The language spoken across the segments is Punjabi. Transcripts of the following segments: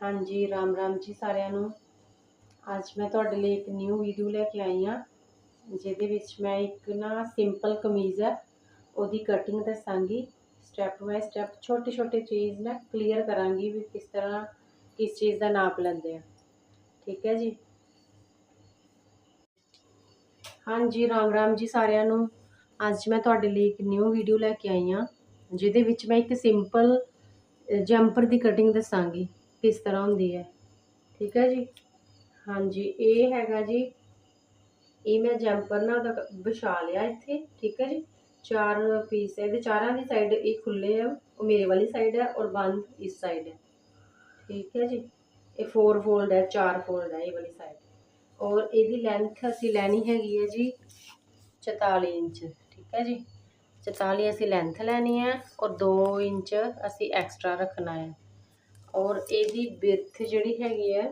ਹਾਂਜੀ, ਰਾਮ ਰਾਮ ਜੀ ਸਾਰਿਆਂ ਨੂੰ। ਅੱਜ ਮੈਂ ਤੁਹਾਡੇ ਲਈ ਇੱਕ ਨਿਊ ਵੀਡੀਓ ਲੈ ਕੇ ਆਈ ਹਾਂ, ਜਿਹਦੇ ਵਿੱਚ ਮੈਂ ਇੱਕ ਨਾ ਸਿੰਪਲ ਕਮੀਜ਼ ਹੈ, ਉਹਦੀ ਕਟਿੰਗ ਦੱਸਾਂਗੀ। ਸਟੈਪ ਬਾਏ ਸਟੈਪ ਛੋਟੀ ਛੋਟੀ ਚੀਜ਼ ਨਾ ਕਲੀਅਰ ਕਰਾਂਗੀ ਵੀ ਕਿਸ ਤਰ੍ਹਾਂ ਕਿਸ ਚੀਜ਼ ਦਾ ਨਾਪ ਲੈਂਦੇ ਆ ਠੀਕ ਹੈ ਜੀ? ਹਾਂਜੀ, ਰਾਮ ਰਾਮ ਜੀ ਸਾਰਿਆਂ ਨੂੰ। ਅੱਜ ਮੈਂ ਤੁਹਾਡੇ ਲਈ ਇੱਕ ਨਿਊ ਵੀਡੀਓ ਲੈ ਕੇ ਆਈ ਹਾਂ, ਜਿਹਦੇ ਵਿੱਚ ਮੈਂ ਇੱਕ ਸਿੰਪਲ ਜੰਪਰ ਦੀ ਕਟਿੰਗ ਦੱਸਾਂਗੀ। ਕਿਸ ਤਰ੍ਹਾਂ ਹੁੰਦੀ ਹੈ? ਠੀਕ ਹੈ ਜੀ? ਹਾਂਜੀ, ਇਹ ਹੈਗਾ ਜੀ। ਇਹ ਮੈਂ ਜੈਂਪਰ ਨਾਲ ਉਹਦਾ ਵਿਛਾ ਲਿਆ ਇੱਥੇ, ਠੀਕ ਹੈ ਜੀ? ਚਾਰ ਪੀਸ ਹੈ। ਇਹਦੇ ਚਾਰਾਂ ਦੀ ਸਾਈਡ ਇਹ ਖੁੱਲੇ ਆ, ਉਹ ਮੇਰੇ ਵਾਲੀ ਸਾਈਡ ਹੈ ਔਰ ਬੰਦ ਇਸ ਸਾਈਡ ਹੈ। ਠੀਕ ਹੈ ਜੀ? ਇਹ ਫੋਰ ਫੋਲਡ ਹੈ, ਚਾਰ ਫੋਲਡ ਹੈ ਇਹ ਵਾਲੀ ਸਾਈਡ ਔਰ ਇਹਦੀ ਲੈਂਥ ਅਸੀਂ ਲੈਣੀ ਹੈਗੀ ਹੈ ਜੀ 44 ਇੰਚ, ਠੀਕ ਹੈ ਜੀ? 44 ਅਸੀਂ ਲੈਂਥ ਲੈਣੀ ਹੈ ਔਰ 2 ਇੰਚ ਅਸੀਂ ਐਕਸਟਰਾ ਰੱਖਣਾ ਹੈ। ਔਰ ਇਹਦੀ ਬਿਰਥ ਜਿਹੜੀ ਹੈਗੀ ਹੈ,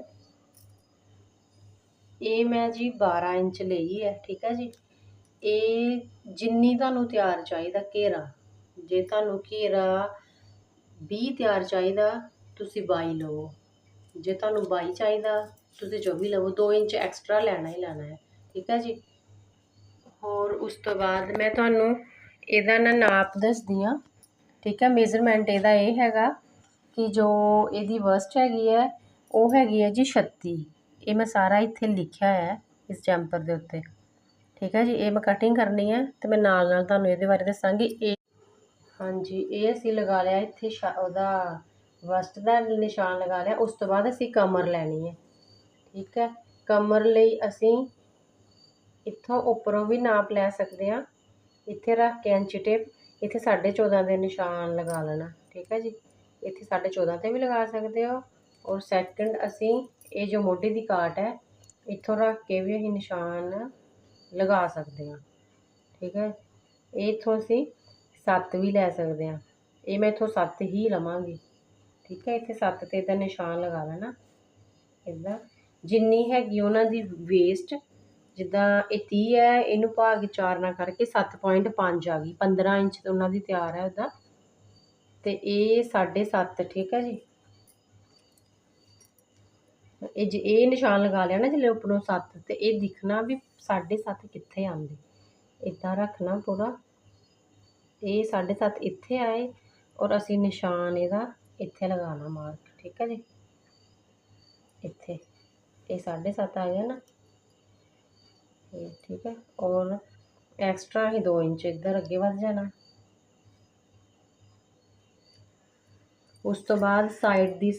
ਇਹ ਮੈਂ ਜੀ 12 ਇੰਚ ਲਈ ਹੈ, ਠੀਕ ਹੈ ਜੀ। ਇਹ ਜਿੰਨੀ ਤੁਹਾਨੂੰ ਤਿਆਰ ਚਾਹੀਦਾ ਘੇਰਾ, ਜੇ ਤੁਹਾਨੂੰ ਘੇਰਾ 20 ਤਿਆਰ ਚਾਹੀਦਾ, ਤੁਸੀਂ 22 ਲਵੋ। ਜੇ ਤੁਹਾਨੂੰ 22 ਚਾਹੀਦਾ, ਤੁਸੀਂ 24 ਲਵੋ। 2 ਇੰਚ ਐਕਸਟਰਾ ਲੈਣਾ ਹੀ ਲੈਣਾ ਹੈ, ਠੀਕ ਹੈ ਜੀ। ਹੋਰ ਉਸ ਤੋਂ ਬਾਅਦ ਮੈਂ ਤੁਹਾਨੂੰ ਇਹਦਾ ਨਾ ਨਾਪ ਦੱਸਦੀ ਹਾਂ, ਠੀਕ ਹੈ। ਮੇਜ਼ਰਮੈਂਟ ਇਹਦਾ ਇਹ ਹੈਗਾ ਕਿ ਜੋ ਇਹਦੀ ਵਸਟ ਹੈਗੀ ਹੈ, ਉਹ ਹੈਗੀ ਹੈ ਜੀ 36 ਇਹ ਮੈਂ ਸਾਰਾ ਇੱਥੇ ਲਿਖਿਆ ਹੈ ਇਸ ਜੰਪਰ ਦੇ ਉੱਤੇ। ਠੀਕ ਹੈ ਜੀ, ਇਹ ਮੈਂ ਕਟਿੰਗ ਕਰਨੀ ਹੈ ਤੇ ਮੈਂ ਨਾਲ ਨਾਲ ਤੁਹਾਨੂੰ ਇਹਦੇ ਬਾਰੇ ਦੱਸਾਂਗੀ। ਇਹ ਹਾਂਜੀ, ਇਹ ਅਸੀਂ ਲਗਾ ਲਿਆ ਇੱਥੇ ਉਹਦਾ ਵਸਟ ਦਾ ਨਿਸ਼ਾਨ ਲਗਾ ਲਿਆ। ਉਸ ਤੋਂ ਬਾਅਦ ਅਸੀਂ ਕਮਰ ਲੈਣੀ ਹੈ। ਠੀਕ ਹੈ, ਕਮਰ ਲਈ ਅਸੀਂ ਇੱਥੋਂ ਉੱਪਰੋਂ ਵੀ ਨਾਪ ਲੈ ਸਕਦੇ ਹਾਂ। ਇੱਥੇ ਰੱਖ ਕੇ ਇੰਚ ਟੇਪ ਇੱਥੇ 14.5 ਦੇ ਨਿਸ਼ਾਨ ਲਗਾ ਲੈਣਾ। ਠੀਕ ਹੈ ਜੀ। ਇੱਥੇ 14.5 ਤੇ ਵੀ ਲਗਾ ਸਕਦੇ ਹੋ। ਔਰ ਸੈਕਿੰਡ ਅਸੀਂ ਇਹ ਜੋ ਮੋਢੇ ਦੀ ਕਾਟ ਹੈ, ਇੱਥੋਂ ਰੱਖ ਕੇ ਵੀ ਅਸੀਂ ਨਿਸ਼ਾਨ ਲਗਾ ਸਕਦੇ ਹਾਂ। ਠੀਕ ਹੈ? ਇਹ ਇੱਥੋਂ ਅਸੀਂ 7 ਵੀ ਲੈ ਸਕਦੇ ਹਾਂ। ਇਹ ਮੈਂ ਇੱਥੋਂ 7 ਹੀ ਲਵਾਂਗੀ। ਠੀਕ ਹੈ? ਇੱਥੇ 7 ਤੇ ਦਾ ਨਿਸ਼ਾਨ ਲਗਾ ਲੈਣਾ। ਇਦਾਂ। ਜਿੰਨੀ ਹੈਗੀ ਉਹਨਾਂ ਦੀ ਵੇਸਟ ਜਿੱਦਾਂ ਇਹ 30 ਹੈ, ਇਹਨੂੰ ਭਾਗ 4 ਨਾਲ ਕਰਕੇ 7.5 ਆ ਗਈ। 15 ਇੰਚ ਤੇ ਉਹਨਾਂ ਦੀ ਤਿਆਰ ਹੈ ਉਹਦਾ ਤੇ ਇਹ 7.5 ਠੀਕ ਹੈ ਜੀ? ਇਹ ਜੇ ਇਹ ਨਿਸ਼ਾਨ ਲਗਾ ਲਿਆ ਨਾ ਜਿਹੜੇ ਉੱਪਰੋਂ 7 ਤੇ ਇਹ ਦਿਖਣਾ ਵੀ 7.5 ਕਿੱਥੇ ਆਉਂਦੇ। ਇਦਾਂ ਰੱਖਣਾ ਪੂਰਾ। ਇਹ 7.5 ਇੱਥੇ ਆਏ ਔਰ ਅਸੀਂ ਨਿਸ਼ਾਨ ਇਹਦਾ ਇੱਥੇ ਲਗਾਉਣਾ ਮਾਰਕ ਠੀਕ ਹੈ ਜੀ? ਇੱਥੇ। ਇਹ 7.5 ਆ ਗਿਆ ਨਾ। ਇਹ ਠੀਕ ਹੈ ਔਰ ਐਕਸਟਰਾ ਹੀ 2 ਇੰਚ ਇੱਧਰ ਅੱਗੇ ਵੱਧ ਜਾਣਾ। ਉਸ ਤੋਂ ਬਾਅਦ ਸਾਈਡ ਦੀ